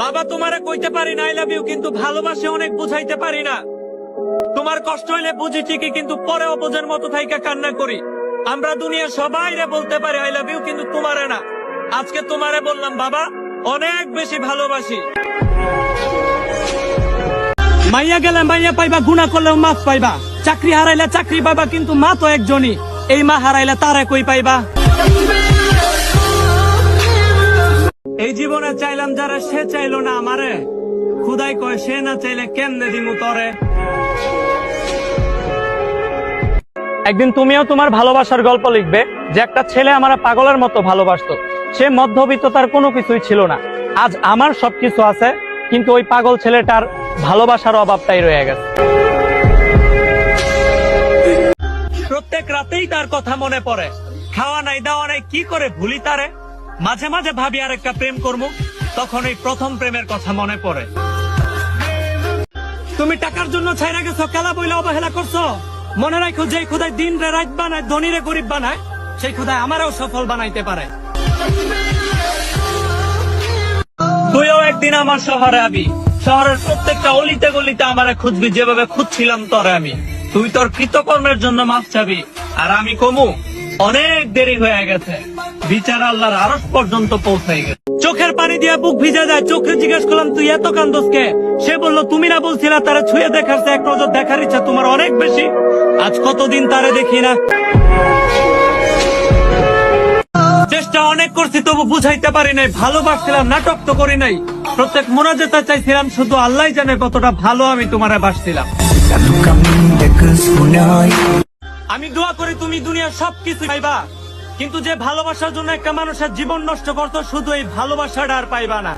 বাবা তোমারে কইতে পারি না আই লাভ ইউ কিন্তু ভালোবাসে অনেক বুঝাইতে পারি না। তোমার কষ্ট হইলে বুঝি ঠিকই, কিন্তু পরে অবোঝের মতো থাইকা কান্না করি। আমরা দুনিয়া সবাই রে বলতে পারি আই লাভ ইউ কিন্তু তোমারে না। আজকে তোমারে বললাম, বাবা, অনেক বেশি ভালোবাসি। মাইয়া গেলে মাইয়া পাইবা, গুণা করলেও মাফ পাইবা। চাকরি হারাইলে চাকরি পাইবা, কিন্তু মা তো একজনই। এই মা হারাইলে তারে কই পাইবা? এই জীবনে চাইলাম যারা সে চাইলো না আমারে। খুদাই কয় সে না চাইলে কেমনে দিমু তরে? একদিন তুমিও তোমার ভালোবাসার গল্প লিখবে যে একটা ছেলে আমার পাগলের মতো ভালোবাসতো। সে মধ্যবিত্ততার কোনো কিছুই ছিল না। আজ আমার সবকিছু আছে কিন্তু ওই পাগল ছেলেটার ভালোবাসার অভাবটাই রয়ে গেছে। প্রত্যেক রাতেই তার কথা মনে পড়ে। খাওয়া নাই দাওয়া নাই কি করে ভুলি তারে? মাঝে মাঝে ভাবি আর একটা প্রেম করব তখন এই প্রথম প্রেমের কথা মনে পড়ে। তুমি টাকার জন্য ছাইরা গেছো, খেলা বইলে অবহেলা করছ। মনে রাখো, যে খুদায় দিন রে রাত বানায় ধনী রে গরিব বানায়, সেই খুদায় আমারও সফল বানাইতে পারে। তুইও একদিন আমার শহরে আবি। শহরের প্রত্যেকটা অলিতে গলিতে আমারে খুঁজবি, যেভাবে খুঁজছিলাম তোরে আমি। তুই তোর কৃতকর্মের জন্য মাফ চাবি, আর আমি কমু, অনেক দেরি হয়ে গেছে। বিচার আল্লাহর আরস পর্যন্ত পৌঁছাই গেছে। চোখের পানি দিয়ে বুক ভিজে যায় চোখে জিজ্ঞেস করলাম তুই এত কান্দোসকে সে বলল তুমি না বলছিলা তারা ছুঁয়ে দেখাচ্ছে এক নজর দেখার ইচ্ছা তোমার অনেক বেশি। আজ কতদিন তারে দেখি না? চেষ্টা অনেক করছি তবু বুঝাইতে পারি নাই ভালোবাসছিলাম নাটক তো করি নাই। প্রত্যেক মোনাজেতা চাইছিলাম শুধু আল্লাহ জানে কতটা ভালো আমি তোমারে বাসছিলাম। আমি দোয়া করি তুমি দুনিয়ার সবকিছু পাইবা। কিন্তু যে ভালোবাসার জন্য একটা মানুষের জীবন নষ্ট করতো, শুধু এই ভালোবাসাটা আর পাইবা না।